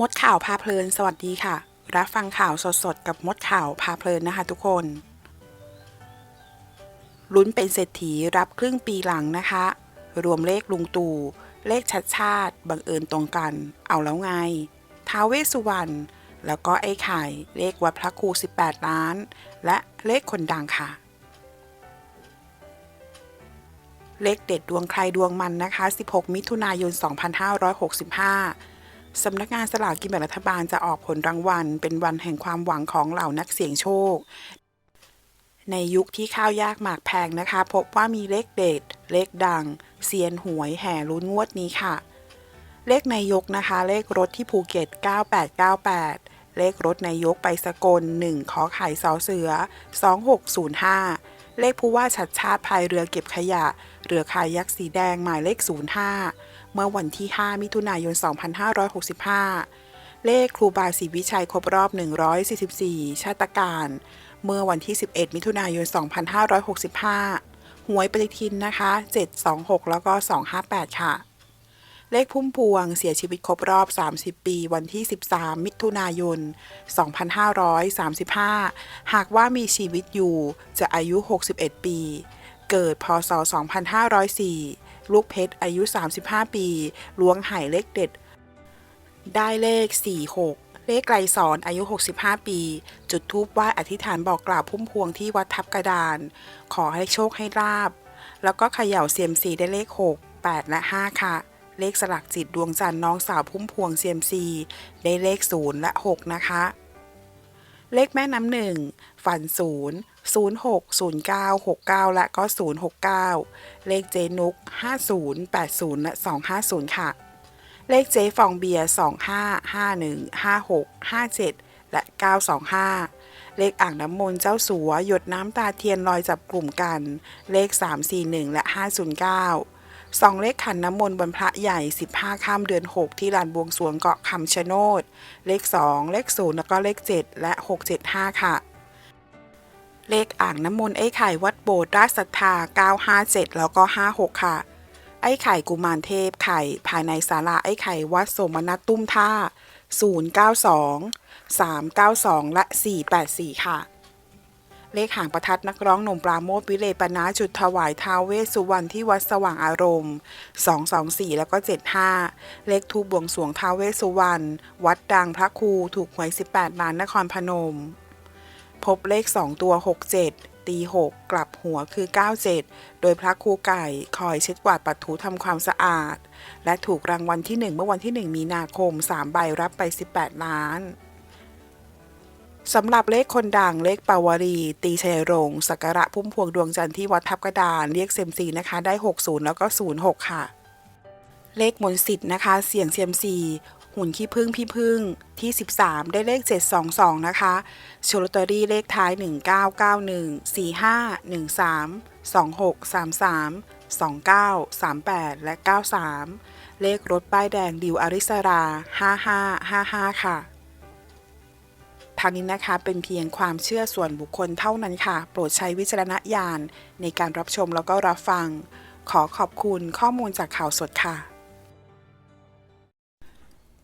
มดข่าวพาเพลิน สวัสดีค่ะ รับฟังข่าวสดๆ กับมดข่าวพาเพลินนะคะทุกคน ลุ้นเป็นเศรษฐีรับครึ่งปีหลังนะคะ รวมเลขลุงตู่ เลขชัดชาติ บังเอิญตรงกัน เอาแล้วไง ท้าเวสสุวรรณ แล้วก็ไอ้ไข่ เลขวัดพระครู 18 ล้าน และเลขคนดังค่ะ เลขเด็ดดวงใครดวงมันนะคะ 16 มิถุนายน 2565 สำนักงานสลากกินแบ่งรัฐบาลจะออกผลรางวัล เป็นวันแห่งความหวังของเหล่านักเสี่ยงโชค ในยุคที่ข้าวยากหมากแพงนะคะ พบว่ามีเลขเด็ด เลขดัง เซียนหวยแห่ลุ้นงวดนี้ค่ะ เลขนายกนะคะ เลขรถที่ภูเก็ต 9898 เลขรถนายกไปสกล 1 ขอไข่สอเสือ 2605 เลขผู้ว่าชัดชาติพายเรือเก็บขยะ เรือคายักสีแดงหมายเลข 05 เมื่อวันที่ 5 มิถุนายน 2565 เลขครูบาศรีวิชัยครบรอบ 144 ชาตการ เมื่อวันที่ 11 มิถุนายน 2565 หวยปฏิทินนะคะ 726 แล้วก็ 258 ค่ะ เลขพุ่มพวงเสียชีวิตครบรอบ 30 ปี วันที่ 13 มิถุนายน 2535 หากว่ามีชีวิตอยู่จะอายุ 61 ปี เกิดพศ 2504 ลูกเพชรอายุ 35 ปีล้วงหายเลขเด็ด ได้เลข 46 เลขไกลสอนอายุ 65 ปี จุดทูปไหว้อธิษฐานบอกกล่าวพุ่มพวงที่วัดทับกระดาน ขอให้โชคให้ลาบ แล้วก็เขย่าเซียมซีได้เลข 6 8 และ 5 ค่ะ เลขสลักจิตดวงจันทร์น้องสาวพุ่มพวงเซียมซีได้เลข 0 และ 6 นะคะเลขแม่น้ำหนึ่งฝัน0 0 6 0 9 6 9 และก็ 069 เลขเจนุก 50 80 และ 250 ค่ะ เลขเจฟองเบียร์ 25 51 56 57 และ 925 เลขอ่างน้ำมนต์เจ้าสัว หยดน้ำตาเทียนลอยจับกลุ่มกัน เลข 341 และ 509 สองเลขขันน้ำมนต์บนพระใหญ่ 15 ข้ามเดือน 6 ที่ลานบวงสรวงเกาะคำชะโนด เลข 2 เลข 0 แล้วก็เลข 7 และ 675 ค่ะ เลขอ่างน้ำมนต์ไอ้ไข่วัดโบสถ์ราชศรัทธา 957 แล้วก็ 56 ค่ะ ไอ้ไข่กุมารเทพไข่ภายในศาลาไอ้ไข่วัดสมนัตตุ้มท่า 092 392 และ 484 ค่ะ เลขหางประทัดนักร้องหนุ่มปราโมทวิเลปนาจุดถวายท้าวเวสสุวรรณที่วัดสว่างอารมณ์ 224 แล้วก็ 75 เลขทูบบวงสวงท้าวเวสสุวรรณวัดดังพระครูถูกหวย 18 ล้านนครพนม พบเลข 2 ตัว 67 ตี 6 กลับหัวคือ 97 โดยพระครูไก่คอยเช็ดกวาดปัดถูทำความสะอาด และถูกรางวัลที่ 1 เมื่อวันที่ 1 มีนาคม 3 ใบรับไป 18 ล้านสำหรับเลขคนดังเลขปาวรี ตีชัยรงค์สักระพุ่มพวงดวงจันทร์ที่วัดทับกระดานเรียกเซมซีนะคะ ได้ 60 แล้วก็ 06 ค่ะ เลขมนต์สิทธิ์นะคะ เสี่ยงเซียมซี หุ่นขี้พึ่งพี่พึ่งที่ 13 ได้เลข 722 นะคะโชว์ลอตเตอรี่เลขท้าย 1991 45 13 26 33 29 38 และ 93 เลขรถป้ายแดงดิวอาริสรา 5555 ค่ะทางนี้นะคะเป็นเพียงความเชื่อส่วนบุคคลเท่านั้นค่ะ โปรดใช้วิจารณญาณในการรับชมแล้วก็รับฟัง ขอขอบคุณข้อมูลจากข่าวสดค่ะ